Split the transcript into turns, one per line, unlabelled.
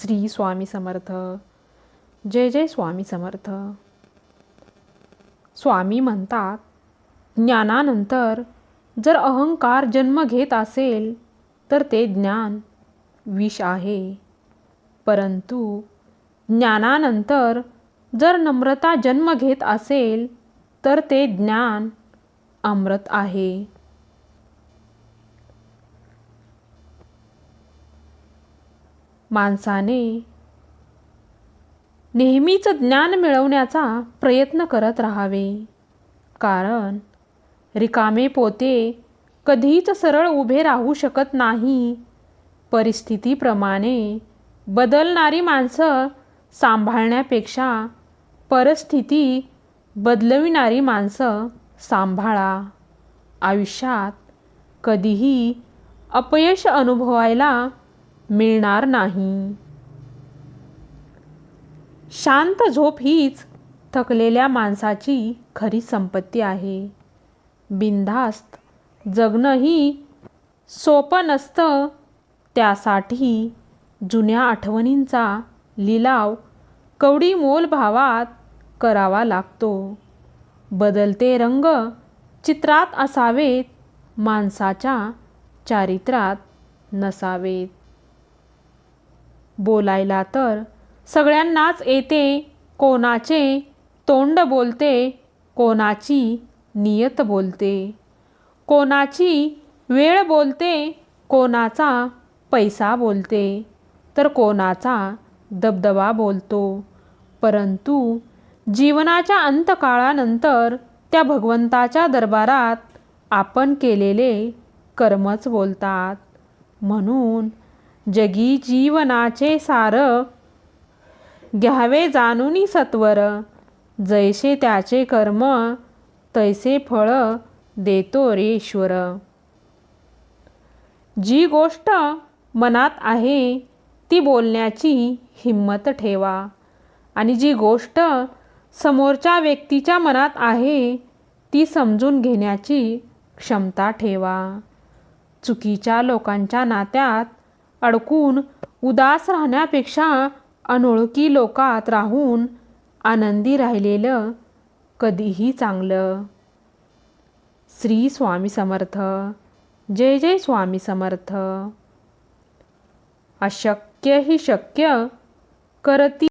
श्री स्वामी समर्थ. जय जय स्वामी समर्थ. स्वामी म्हणतात ज्ञानानंतर जर अहंकार जन्म घेत असेल तर ते ज्ञान विष आहे. परंतु ज्ञानानंतर जर नम्रता जन्म घेत असेल तर ते ज्ञान अमृत आहे. माणसाने नेहमीच ज्ञान मिळवण्याचा प्रयत्न करत राहावे. कारण रिकामे पोते कधीच सरळ उभे राहू शकत नाही. परिस्थितीप्रमाणे बदलणारी माणसं सांभाळण्यापेक्षा परिस्थिती बदलविणारी माणसं सांभाळा. आयुष्यात कधीही अपयश अनुभवायला मिळणार नाही. शांत झोप हीच थकलेल्या माणसाची खरी संपत्ती आहे. बिनधास्त जगणंही सोपं नसतं. त्यासाठी जुन्या आठवणींचा लिलाव कवडी मोल भावात करावा लागतो. बदलते रंग चित्रात असावेत माणसाच्या चारित्र्यात नसावेत. बोलायला तर सगळ्यांनाच येते कोणाचे तोंड बोलते कोणाची नियत बोलते. कोणाची वेळ बोलते कोणाचा पैसा बोलते. तर कोणाचा दबदबा बोलतो. परंतु जीवनाच्या अंतकाळानंतर त्या भगवंताच्या दरबारात आपण केलेले कर्मच बोलतात. म्हणून जगी जीवनाचे सार. घ्यावे जाणूनी सत्वर. जैसे त्याचे कर्म तैसे फळ देतो रे ईश्वर जी गोष्ट मनात आहे ती बोलण्याची हिंमत ठेवा. आणि जी गोष्ट समोरच्या व्यक्तीच्या मनात आहे ती समजून घेण्याची क्षमता ठेवा. चुकीच्या लोकांच्या नात्यात अडकून उदास राहण्यापेक्षा अनोळखी लोकात राहून आनंदी राहिलेलं कधीही चांगलं. श्री स्वामी समर्थ. जय जय स्वामी समर्थ. अशक्य ही शक्य करती